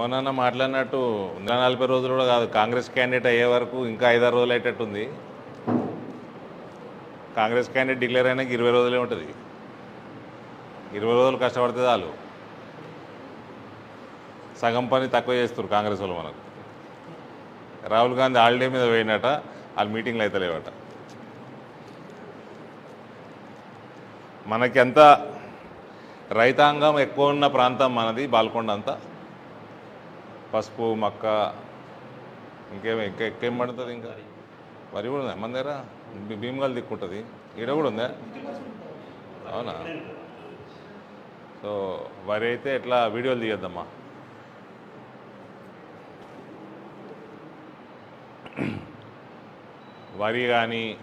మోహన్ అన్న మాట్లాడినట్టు ఇంకా నలభై రోజులు కూడా కాదు. కాంగ్రెస్ క్యాండిడేట్ అయ్యే వరకు ఇంకా ఐదారు రోజులు అయ్యేటట్టుంది. కాంగ్రెస్ క్యాండిడేట్ డిక్లేర్ అయినాక ఇరవై రోజులే ఉంటుంది. ఇరవై రోజులు కష్టపడితే చాలు. సగం పని తక్కువ చేస్తారు కాంగ్రెస్ వాళ్ళు మనకు. రాహుల్ గాంధీ హాలిడే మీద పోయినట వాళ్ళు మీటింగ్లు అయితే లేవట. మనకి ఎంత రైతాంగం ఎక్కువ ఉన్న ప్రాంతం మనది బాల్కొండ అంతా పసుపు మక్క ఇంకేం ఇంకా ఎక్కేం పడుతుంది ఇంకా? వరి కూడా ఉందా? మన దగ్గర భీ- భీమగల్ దిక్కుంటుంది. ఈడ కూడా ఉందా? అవునా? సో వరి అయితే ఎట్లా వీడియోలు తీయద్దమ్మా. వరి కానీ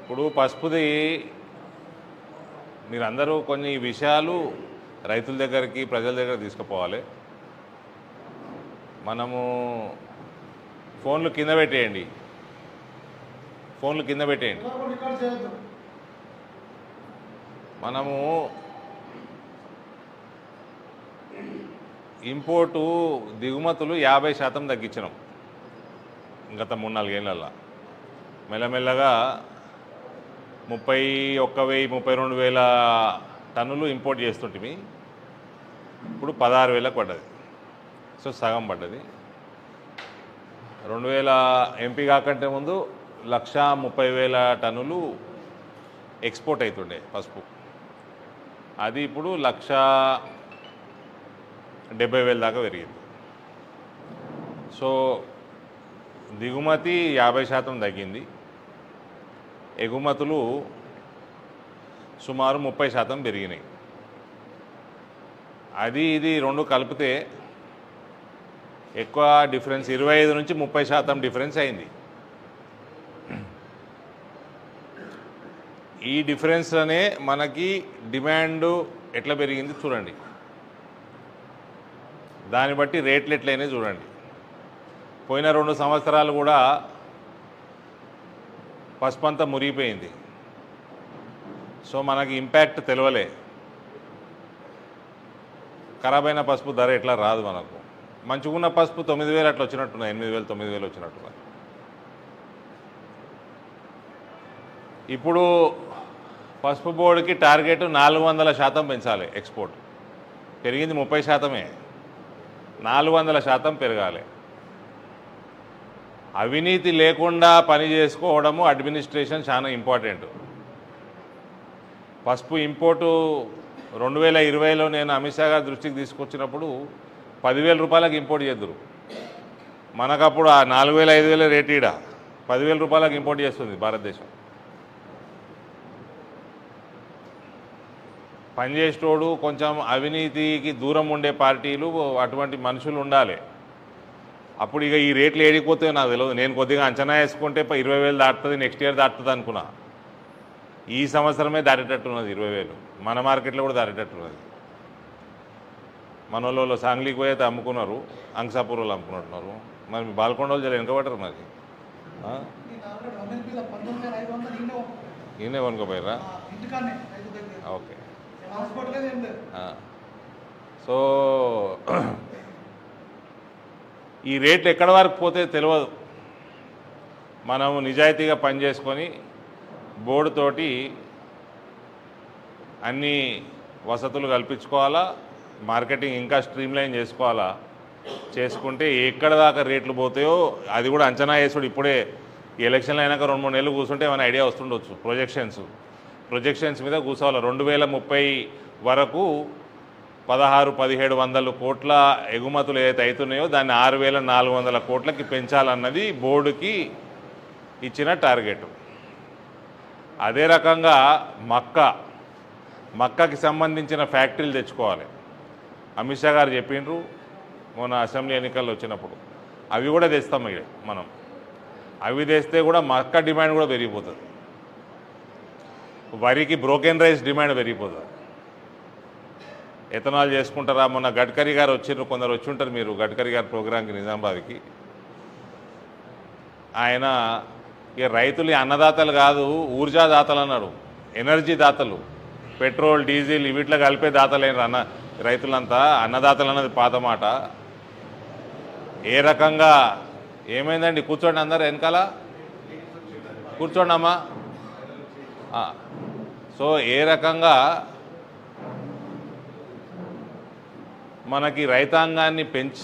ఇప్పుడు పసుపుది మీరందరూ కొన్ని విషయాలు రైతుల దగ్గరికి ప్రజల దగ్గర తీసుకుపోవాలి. మనము ఫోన్లు కింద పెట్టేయండి. ఫోన్లు కింద పెట్టేయండి. మనము ఇంపోర్టు దిగుమతులు యాభై శాతం తగ్గించినాం గత మూడు నాలుగేళ్ళల్లో మెల్లమెల్లగా ముప్పై ఒక్క వెయ్యి ముప్పై రెండు వేల టన్నులు ఇంపోర్ట్ చేస్తుంటిమి. ఇప్పుడు పదహారు వేలకు పడ్డది. సో సగం పడ్డది. రెండు వేల ఎంపీ కాకంటే ముందు లక్ష ముప్పై వేల టన్నులు ఎక్స్పోర్ట్ అవుతుండే పసుపు. అది ఇప్పుడు లక్ష డెబ్బై వేల దాకా పెరిగింది. సో దిగుమతి యాభై శాతం తగ్గింది. ఎగుమతులు సుమారు ముప్పై శాతం పెరిగినాయి. అది ఇది రెండు కలిపితే ఎక్కువ డిఫరెన్స్ ఇరవై ఐదు నుంచి ముప్పై శాతం డిఫరెన్స్ అయింది. ఈ డిఫరెన్స్లోనే మనకి డిమాండ్ ఎట్లా పెరిగింది చూడండి. దాన్ని బట్టి రేట్లు ఎట్లయినాయి చూడండి. పోయిన రెండు సంవత్సరాలు కూడా పసుపు అంతా మురిగిపోయింది. సో మనకి ఇంపాక్ట్ తెలియలే ఖరాబ్ అయిన పసుపు ధర ఎట్లా రాదు మనకు. మంచిగున్న పసుపు తొమ్మిది వేలు అట్లా వచ్చినట్టున్నాయి ఎనిమిది వేలు తొమ్మిది వేలు వచ్చినట్టున్నాయి. ఇప్పుడు పసుపు బోర్డుకి టార్గెట్ నాలుగు వందల శాతం పెంచాలి ఎక్స్పోర్ట్. పెరిగింది ముప్పై శాతమే. నాలుగు వందల శాతం పెరగాలి. అవినీతి లేకుండా పని చేసుకోవడము అడ్మినిస్ట్రేషన్ చాలా ఇంపార్టెంట్. పసుపు ఇంపోర్టు రెండు వేల ఇరవైలో నేను అమిత్ షా గారి దృష్టికి తీసుకొచ్చినప్పుడు పదివేల రూపాయలకు ఇంపోర్ట్ చేద్దరు. మనకప్పుడు ఆ నాలుగు వేల ఐదు వేల రేటు ఈడ. పదివేల రూపాయలకు ఇంపోర్ట్ చేస్తుంది భారతదేశం. పనిచేసేటోడు కొంచెం అవినీతికి దూరం ఉండే పార్టీలు అటువంటి మనుషులు ఉండాలి. అప్పుడు ఇక ఈ రేట్లు ఏడిపోతాయో నాకు తెలియదు నేను కొద్దిగా అంచనా వేసుకుంటే ఇరవై వేలు దాటుతుంది నెక్స్ట్ ఇయర్ దాటుతుంది అనుకున్నా. ఈ సంవత్సరమే దాటేటట్టున్నది ఇరవై వేలు. మన మార్కెట్లో కూడా దాటేటట్టున్నది. మన వాళ్ళు సాంగ్లీకి పోయి అయితే అమ్ముకున్నారు అంకసాపూర్ వాళ్ళు అమ్ముకున్నట్టున్నారు మరి మీ బాల్కొండ వాళ్ళు జర వెనకబడ్డారు మరి. ఆ? ఈయనే కొనుక్కోపోయారా ఓకే. సో ఈ రేట్లు ఎక్కడి వరకు పోతే తెలియదు. మనము నిజాయితీగా పనిచేసుకొని బోర్డుతోటి అన్ని వసతులు కల్పించుకోవాలా? మార్కెటింగ్ ఇంకా స్ట్రీమ్లైన్ చేసుకోవాలా? చేసుకుంటే ఎక్కడ దాకా రేట్లు పోతాయో అది కూడా అంచనా వేసుడు ఇప్పుడే. ఎలక్షన్లు అయినాక రెండు మూడు నెలలు కూర్చుంటే ఏమైనా ఐడియా వస్తుండొచ్చు ప్రొజెక్షన్స్. ప్రొజెక్షన్స్ మీద కూర్చోవాలి? రెండు వేల ముప్పై వరకు పదహారు పదిహేడు వందల కోట్ల ఎగుమతులు ఏదైతే అవుతున్నాయో దాన్ని ఆరు వేల నాలుగు వందల కోట్లకి పెంచాలన్నది బోర్డుకి ఇచ్చిన టార్గెట్. అదే రకంగా మక్క మక్కకి సంబంధించిన ఫ్యాక్టరీలు తెచ్చుకోవాలి. అమిత్ షా గారు చెప్పిండ్రు మొన్న అసెంబ్లీ ఎన్నికల్లో వచ్చినప్పుడు. అవి కూడా తెస్తాం ఇక మనం. అవి తెస్తే కూడా మక్క డిమాండ్ కూడా పెరిగిపోతుంది. వరికి బ్రోకెన్ రైస్ డిమాండ్ పెరిగిపోతుంది. ఎథనాల్ చేసుకుంటారా? మొన్న గడ్కరీ గారు వచ్చిండ్రు కొందరు వచ్చి ఉంటారు మీరు గడ్కరీ గారి ప్రోగ్రాంకి నిజామాబాద్కి. ఆయన ఇక రైతులు అన్నదాతలు కాదు ఊర్జా దాతలు అన్నాడు. ఎనర్జీ దాతలు. పెట్రోల్ డీజిల్ వీటిలో కలిపే దాతలేరు అన్న రైతులంతా అన్నదాతలు అన్నది పాత మాట. ఏ రకంగా ఏమైందండి? కూర్చోండి అందరు వెనకాల. కూర్చోండి అమ్మా సో ఏ రకంగా మనకి రైతాంగాన్ని పెంచ్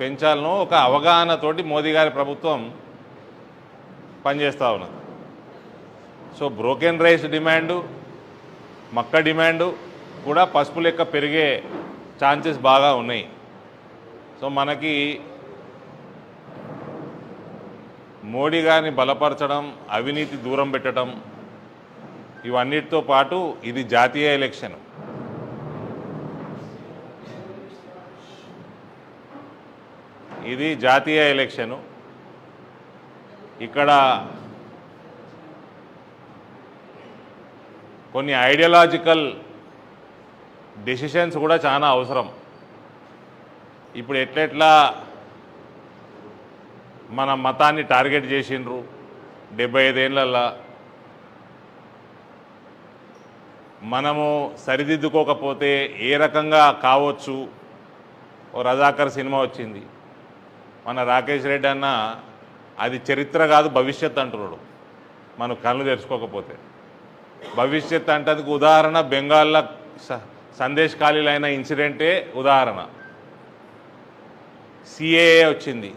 పెంచాలనో ఒక అవగాహనతోటి మోదీ గారి ప్రభుత్వం పనిచేస్తూ ఉన్నది. సో బ్రోకెన్ రైస్ డిమాండు మక్క డిమాండు కూడా పసుపు లెక్క పెరిగే ఛాన్సెస్ బాగా ఉన్నాయి. సో మనకి మోడీ గారిని బలపరచడం అవినీతి దూరం పెట్టడం ఇవన్నిటితో పాటు ఇది జాతీయ ఎలక్షన్. ఇది జాతీయ ఎలక్షను. ఇక్కడ కొన్ని ఐడియలాజికల్ డెసిషన్స్ కూడా చాలా అవసరం. ఇప్పుడు ఎట్లెట్లా మన మతాన్ని టార్గెట్ చేసిండ్రు? డెబ్బై ఐదేళ్ళల్లో మనము సరిదిద్దుకోకపోతే ఏ రకంగా కావచ్చు? ఓ రజాకర్ సినిమా వచ్చింది. మన రాకేష్ రెడ్డి అన్న అది చరిత్ర కాదు భవిష్యత్ అంటున్నాడు. మనం కళ్ళు తెరుచుకోకపోతే. భవిష్యత్ అంటే ఉదాహరణ బెంగాల్లో స- సందేశ్ ఖాళీలైన ఇన్సిడెంటే ఉదాహరణ. సిఏఏ వచ్చింది.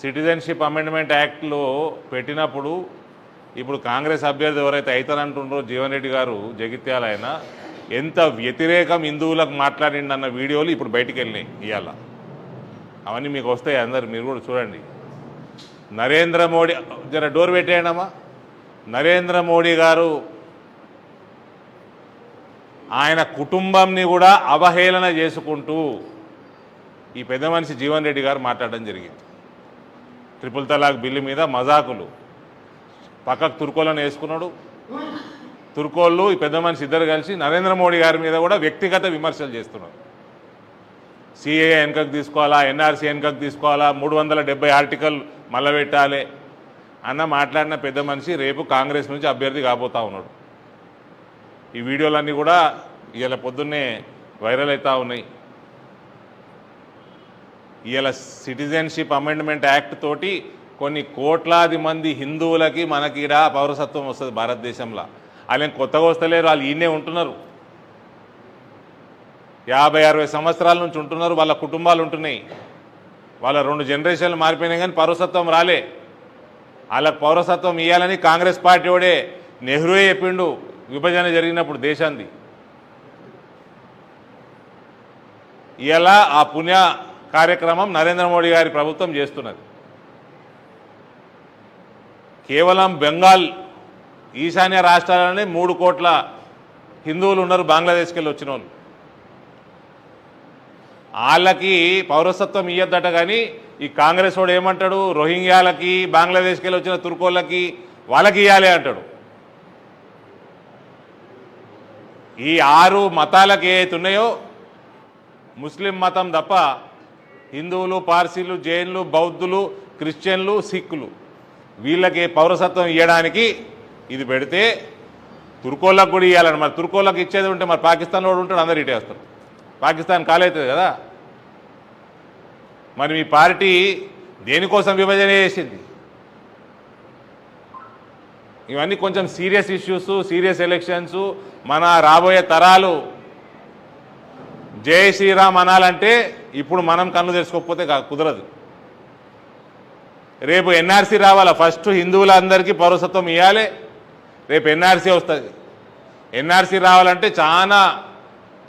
సిటిజన్షిప్ అమెండ్మెంట్ యాక్ట్లో పెట్టినప్పుడు ఇప్పుడు కాంగ్రెస్ అభ్యర్థి ఎవరైతే అవుతారంటుండ్రో జీవన్ రెడ్డి గారు జగిత్యాల ఆయన ఎంత వ్యతిరేకం హిందువులకు మాట్లాడిండన్న వీడియోలు ఇప్పుడు బయటికి వెళ్ళినాయి ఇవాళ అవన్నీ మీకు వస్తాయి అందరు మీరు కూడా చూడండి. నరేంద్ర మోడీ జర డోర్ పెట్టేయండమ్మా. నరేంద్ర మోడీ గారు ఆయన కుటుంబంని కూడా అవహేళన చేసుకుంటూ ఈ పెద్ద మనిషి జీవన్ రెడ్డి గారు మాట్లాడడం జరిగింది. ట్రిపుల్ తలాక్ బిల్లు మీద మజాకులు. పక్కకు తుర్కోలను వేసుకున్నాడు. తుర్కోళ్ళు ఈ పెద్ద మనిషి ఇద్దరు కలిసి నరేంద్ర మోడీ గారి మీద కూడా వ్యక్తిగత విమర్శలు చేస్తున్నారు. సిఏ వెనకకు తీసుకోవాలా ఎన్ఆర్సీ వెనకకు తీసుకోవాలా మూడు వందల డెబ్బై ఆర్టికల్ మళ్ళబెట్టాలి అన్న మాట్లాడిన పెద్ద మనిషి రేపు కాంగ్రెస్ నుంచి అభ్యర్థి కాబోతా ఉన్నాడు. ఈ వీడియోలన్నీ కూడా ఇవాళ పొద్దున్నే వైరల్ అవుతూ ఉన్నాయి. ఇవాళ సిటిజన్షిప్ అమెండ్మెంట్ యాక్ట్ తోటి కొన్ని కోట్లాది మంది హిందువులకి మనకి మనకిడ పౌరసత్వం వస్తుంది భారతదేశంలో. వాళ్ళేం కొత్తగా వస్తలేరు వాళ్ళు ఈయనే ఉంటున్నారు. యాభై అరవై సంవత్సరాల నుంచి ఉంటున్నారు వాళ్ళ కుటుంబాలు ఉంటున్నాయి. వాళ్ళ రెండు జనరేషన్లు మారిపోయినాయి కానీ పౌరసత్వం రాలే. వాళ్ళకి పౌరసత్వం ఇవ్వాలని కాంగ్రెస్ పార్టీ వాడే నెహ్రూయే చెప్పిండు. విభజన జరిగినప్పుడు దేశాంది. ఇలా ఆ పుణ్య కార్యక్రమం నరేంద్ర మోడీ గారి ప్రభుత్వం చేస్తున్నది. కేవలం బెంగాల్ ఈశాన్య రాష్ట్రాలనే మూడు కోట్ల హిందువులు ఉన్నారు బంగ్లాదేశ్కి వెళ్ళి వచ్చిన వాళ్ళు వాళ్ళకి పౌరసత్వం ఇయ్యద్దట కానీ ఈ కాంగ్రెస్ వాడు ఏమంటాడు? రోహింగ్యాలకి బంగ్లాదేశ్కి వెళ్ళి వచ్చిన తుర్కోళ్ళకి వాళ్ళకి ఇవ్వాలి అంటాడు. ఈ ఆరు మతాలకు ఏవైతే ఉన్నాయో ముస్లిం మతం తప్ప హిందువులు పార్సీలు జైన్లు బౌద్ధులు క్రిస్టియన్లు సిక్కులు వీళ్ళకి పౌరసత్వం ఇవ్వడానికి ఇది పెడితే తుర్కోళ్ళకు కూడా ఇవ్వాలని మరి తుర్కోళ్ళకి ఇచ్చేది ఉంటే మరి పాకిస్తాన్లో ఉంటే ఉంటాడు అందరు ఇటేస్తారు పాకిస్తాన్ కాలవుతుంది కదా? మరి మీ పార్టీ దేనికోసం విభజన చేసింది? ఇవన్నీ కొంచెం సీరియస్ ఇష్యూస్ సీరియస్ ఎలక్షన్స్ మన రాబోయే తరాలు. జై శ్రీరామ్ అనాలంటే ఇప్పుడు మనం కన్ను తెరుచుకోకపోతే కుదరదు. రేపు ఎన్ఆర్సీ రావాలా? ఫస్ట్ హిందువులందరికీ పౌరసత్వం ఇవ్వాలి రేపు ఎన్ఆర్సీ వస్తుంది. ఎన్ఆర్సీ రావాలంటే చాలా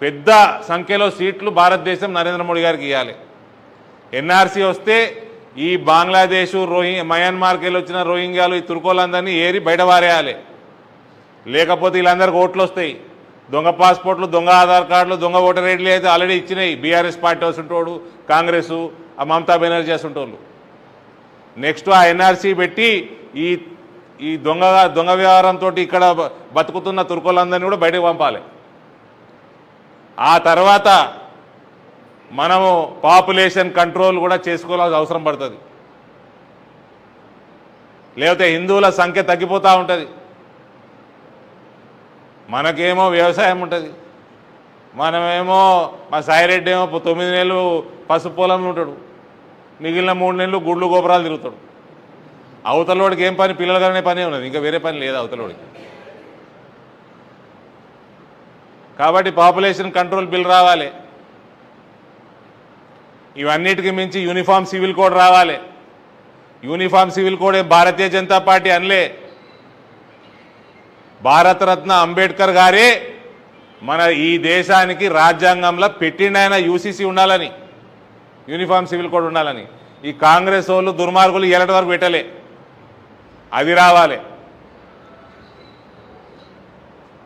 పెద్ద సంఖ్యలో సీట్లు భారతదేశం నరేంద్ర మోడీ గారికి ఇవ్వాలి ఎన్ఆర్సీ వస్తే ఈ బంగ్లాదేశు రోహి మయన్మార్కి వెళ్ళి వచ్చిన రోహింగ్యాలు ఈ తుర్కోలందరినీ ఏరి బయట వారేయాలి. లేకపోతే వీళ్ళందరికీ ఓట్లు వస్తాయి. దొంగ పాస్పోర్ట్లు దొంగ ఆధార్ కార్డులు దొంగ ఓటర్ ఐడీలు అయితే ఆల్రెడీ ఇచ్చినాయి. బీఆర్ఎస్ పార్టీ వస్తుంటోడు కాంగ్రెస్ ఆ మమతా బెనర్జీ వస్తుంటోళ్ళు నెక్స్ట్ ఆ ఎన్ఆర్సీ పెట్టి ఈ ఈ దొంగ దొంగ వ్యవహారంతో ఇక్కడ బతుకుతున్న తుర్కోలందరినీ కూడా బయటకు పంపాలి. ఆ తర్వాత మనము పాపులేషన్ కంట్రోల్ కూడా చేసుకోవాల్సిన అవసరం పడుతుంది. లేకపోతే హిందువుల సంఖ్య తగ్గిపోతూ ఉంటుంది. మనకేమో వ్యవసాయం ఉంటుంది. మనమేమో మా సాయిరెడ్డి ఏమో తొమ్మిది నెలలు పసుపు పొలంలో ఉంటాడు. మిగిలిన మూడు నెలలు గుడ్లు గోపురాలు తిరుగుతాడు. అవతలోడికి ఏం పని? పిల్లలు కానీ పనే ఉన్నది. ఇంకా వేరే పని లేదు అవతలవాడికి కాబట్టి పాపులేషన్ కంట్రోల్ బిల్ రావాలి. ఇవన్నిటికి మించి యూనిఫామ్ సివిల్ కోడ్ రావాలి. Uniform civil code Bharatiya Janata party అనలే. భారతరత్న అంబేద్కర్ గారే మన ఈ దేశానికి రాజ్యాంగంలో పెట్టిండు యూసీసీ ఉండాలని యూనిఫామ్ సివిల్ కోడ్ ఉండాలని. ఈ కాంగ్రెస్ వాళ్ళు దుర్మార్గులు ఎలాంటి వరకు పెట్టలే. అది రావాలి.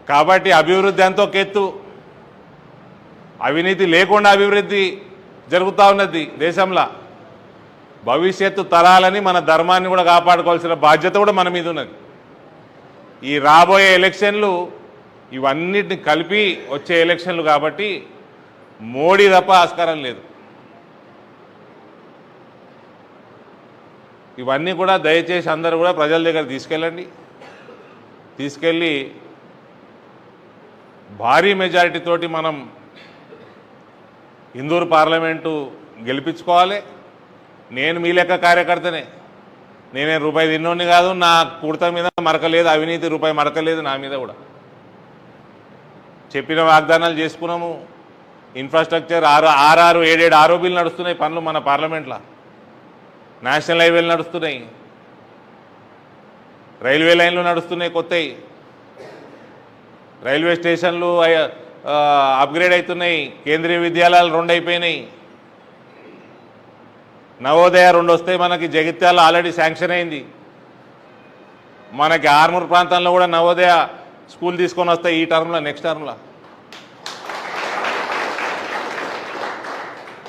కాబట్టి అభివృద్ధి ఎంతో కెత్తు. అవినీతి లేకుండా అభివృద్ధి జరుగుతూ ఉన్నది దేశంలో. భవిష్యత్తు తరాలని మన ధర్మాన్ని కూడా కాపాడుకోవాల్సిన బాధ్యత కూడా మన మీద ఉన్నది. ఈ రాబోయే ఎలక్షన్లు ఇవన్నిటిని కలిపి వచ్చే ఎలక్షన్లు కాబట్టి మోడీ తప్ప ఆస్కారం లేదు. ఇవన్నీ కూడా దయచేసి అందరూ కూడా ప్రజల దగ్గర తీసుకెళ్ళండి. తీసుకెళ్ళి భారీ మెజారిటీతోటి మనం ఇందూరు పార్లమెంటు గెలిపించుకోవాలి. నేను మీ లెక్క కార్యకర్తనే. నేనే రూపాయి తిన్నోడిని కాదు నా కుర్త మీద మరకలేదు అవినీతి రూపాయి మరకలేదు నా మీద కూడా. చెప్పిన వాగ్దానాలు చేసుకున్నాము. ఇన్ఫ్రాస్ట్రక్చర్ ఆరు ఆరు ఏడేడు ఆరోపీలు నడుస్తున్నాయి పనులు మన పార్లమెంట్లో. నేషనల్ హైవేలు నడుస్తున్నాయి. రైల్వే లైన్లు నడుస్తున్నాయి కొత్తవి రైల్వే స్టేషన్లు అయ్యా అప్గ్రేడ్ అవుతున్నాయి. కేంద్రీయ విద్యాలయాలు రెండు అయిపోయినాయి నవోదయ రెండు వస్తే మనకి జగిత్యాల ఆల్రెడీ శాంక్షన్ అయింది. మనకి ఆర్మూర్ ప్రాంతంలో కూడా నవోదయ స్కూల్ తీసుకొని వస్తాయి ఈ టర్మ్లో నెక్స్ట్ టర్మ్లో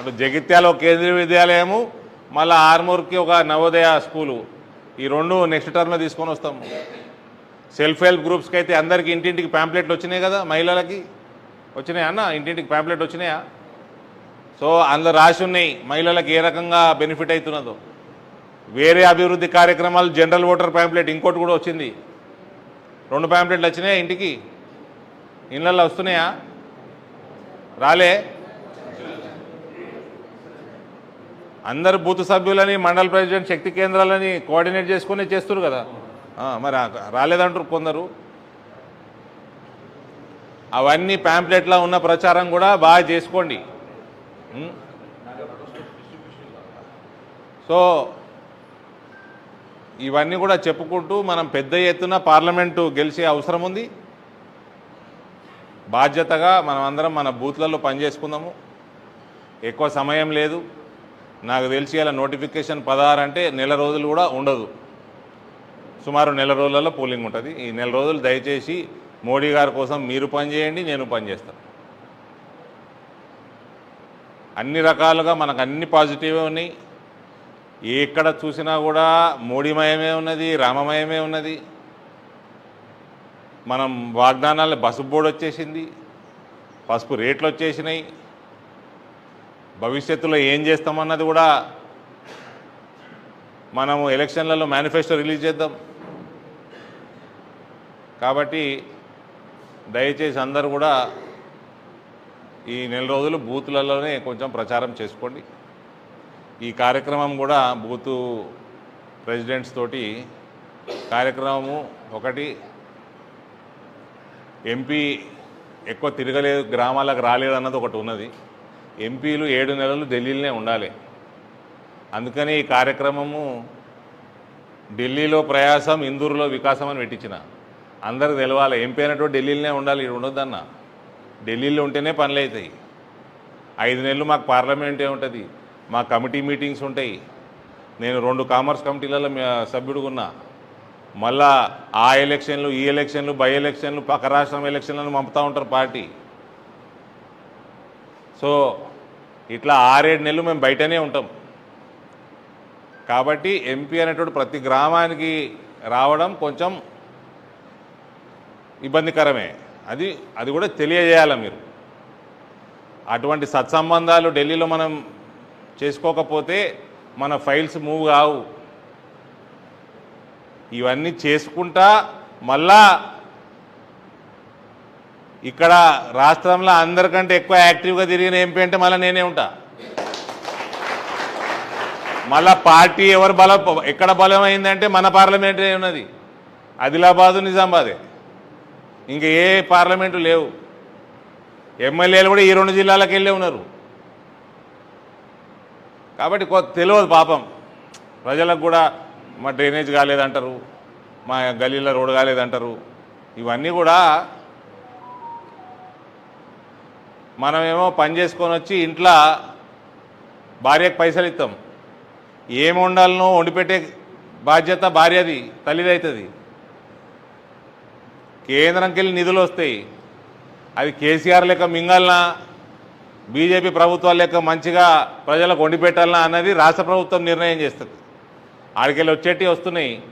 అటు జగిత్యాల ఒక కేంద్రీయ విద్యాలయము మళ్ళీ ఆర్మూర్కి ఒక నవోదయ స్కూలు. ఈ రెండు నెక్స్ట్ టర్మ్లో తీసుకొని వస్తాము. సెల్ఫ్ హెల్ప్ గ్రూప్స్కి అయితే అందరికీ ఇంటింటికి ప్యాంప్లెట్లు వచ్చినాయి కదా మహిళలకి. వచ్చినాయా అన్న? ఇంటింటికి ప్యాంప్లెట్ వచ్చినాయా? సో అందులో రాసి ఉన్నాయి మహిళలకు ఏ రకంగా బెనిఫిట్ అవుతున్నదో. వేరే అభివృద్ధి కార్యక్రమాలు జనరల్ ఓటర్ ప్యాంప్లెట్ ఇంకోటి కూడా వచ్చింది. రెండు ప్యాంప్లెట్లు వచ్చినాయా ఇంటికి? ఇళ్ళల్లో వస్తున్నాయా? రాలే? అందరు బూత్ సభ్యులని మండల ప్రెసిడెంట్ శక్తి కేంద్రాలని కోఆర్డినేట్ చేసుకుని చేస్తారు కదా. మరి రాలేదంటారు కొందరు. అవన్నీ ప్యాంప్లెట్లో ఉన్న ప్రచారం కూడా బాగా చేసుకోండి. సో ఇవన్నీ కూడా చెప్పుకుంటూ మనం పెద్ద ఎత్తున పార్లమెంటు గెలిచే అవసరం ఉంది. బాధ్యతగా మనం అందరం మన బూత్లలో పనిచేసుకుందాము. ఎక్కువ సమయం లేదు. నాకు తెలిసి ఇలా నోటిఫికేషన్ పదహారు అంటే నెల రోజులు కూడా ఉండదు. సుమారు నెల రోజులలో పోలింగ్ ఉంటుంది. ఈ నెల రోజులు దయచేసి మోడీ గారి కోసం మీరు పనిచేయండి నేను పనిచేస్తాను అన్ని రకాలుగా మనకు అన్ని పాజిటివే ఉన్నాయి. ఎక్కడ చూసినా కూడా మోడీమయమే ఉన్నది రామమయమే ఉన్నది. మనం వాగ్దానాలు బస్సు బోర్డు వచ్చేసింది పసుపు రేట్లు వచ్చేసినాయి. భవిష్యత్తులో ఏం చేస్తామన్నది కూడా మనము ఎలక్షన్లలో మేనిఫెస్టో రిలీజ్ చేద్దాం. కాబట్టి దయచేసి అందరూ కూడా ఈ నెల రోజులు బూతులలోనే కొంచెం ప్రచారం చేసుకోండి. ఈ కార్యక్రమం కూడా బూతు ప్రెసిడెంట్స్ తోటి కార్యక్రమము ఒకటి ఎంపీ ఎక్కువ తిరగలేదు గ్రామాలకు రాలేదు అన్నది ఒకటి ఉన్నది. ఎంపీలు ఏడు నెలలు ఢిల్లీలోనే ఉండాలి. అందుకని ఈ కార్యక్రమము ఢిల్లీలో ప్రయాసం ఇందూరులో వికాసం అని పెట్టించిన. అందరికి తెలవాలి. ఎంపీ అయినటువంటి ఢిల్లీలోనే ఉండాలి ఇక్కడ ఉండొద్దన్న. ఢిల్లీలో ఉంటేనే పనులు అవుతాయి. ఐదు నెలలు మాకు పార్లమెంటే ఉంటుంది మా కమిటీ మీటింగ్స్ ఉంటాయి. నేను రెండు కామర్స్ కమిటీలలో మే- సభ్యుడిగా ఉన్నా మళ్ళా ఆ ఎలక్షన్లు ఈ ఎలక్షన్లు బై ఎలక్షన్లు పక్క రాష్ట్రం ఎలక్షన్లను పంపుతూ ఉంటారు పార్టీ. సో ఇట్లా ఆరేడు నెలలు మేము బయటనే ఉంటాం. కాబట్టి ఎంపీ అనేటువంటి ప్రతి గ్రామానికి రావడం కొంచెం ఇబ్బందికరమే. అది అది కూడా తెలియజేయాలి మీరు? అటువంటి సత్సంబంధాలు ఢిల్లీలో మనం చేసుకోకపోతే మన ఫైల్స్ మూవ్ కావు. ఇవన్నీ చేసుకుంటా మళ్ళా ఇక్కడ రాష్ట్రంలో అందరికంటే ఎక్కువ యాక్టివ్గా తిరిగిన ఎంపీ అంటే మళ్ళీ నేనే ఉంటా. మళ్ళా పార్టీ ఎవరు బలం ఎక్కడ బలమైందంటే మన పార్లమెంటే ఉన్నది. ఆదిలాబాదు నిజామాబాదే. ఇంకా ఏ పార్లమెంటు లేవు. ఎమ్మెల్యేలు కూడా ఈ రెండు జిల్లాలకు వెళ్ళే ఉన్నారు. కాబట్టి కొ- తెలియదు పాపం. ప్రజలకు కూడా మా డ్రైనేజ్ కాలేదంటారు మా గలీలో రోడ్ కాలేదంటారు. ఇవన్నీ కూడా మనమేమో పని చేసుకొని వచ్చి ఇంట్లో భార్యకు పైసలు ఇస్తాం ఏం వండాలనో వండిపెట్టే బాధ్యత భార్యది తల్లిది కేంద్రంకి వెళ్ళి నిధులు వస్తాయి. అది కేసీఆర్ లెక్క మింగాలనా? బీజేపీ ప్రభుత్వాల లెక్క మంచిగా ప్రజలకు వండి పెట్టాలనా అన్నది రాష్ట్ర ప్రభుత్వం నిర్ణయం చేస్తుంది. ఆడికెళ్ళి వచ్చేటి వస్తున్నాయి.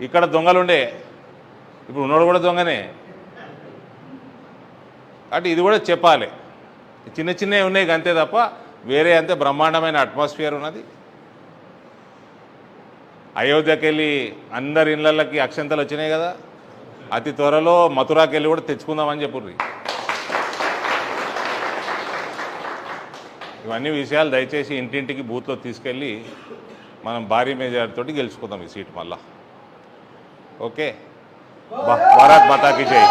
ఇక్కడ దొంగలుండే. ఇప్పుడు ఉన్నోడు కూడా దొంగనే. అంటే ఇది కూడా చెప్పాలి. చిన్న చిన్నవి ఉన్నాయి అంతే తప్ప వేరే అంతే బ్రహ్మాండమైన అట్మాస్ఫియర్ ఉన్నది. అయోధ్యకి వెళ్ళి అందరి ఇళ్ళకి అక్షంతలు వచ్చినాయి కదా. అతి త్వరలో మథురాకి వెళ్ళి కూడా తెచ్చుకుందామని చెప్పుర్రి. ఇవన్నీ విషయాలు దయచేసి ఇంటింటికి బూత్లో తీసుకెళ్ళి మనం భారీ మెజార్టీతో గెలుచుకుందాం ఈ సీట్ మళ్ళా. ఓకే? భారత్ మాతాకి జై.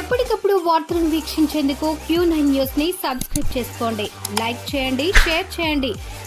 ఎప్పటికప్పుడు వార్తలను వీక్షించేందుకు క్యూ నైన్ న్యూస్ని సబ్స్క్రైబ్ చేసుకోండి. లైక్ చేయండి షేర్ చేయండి.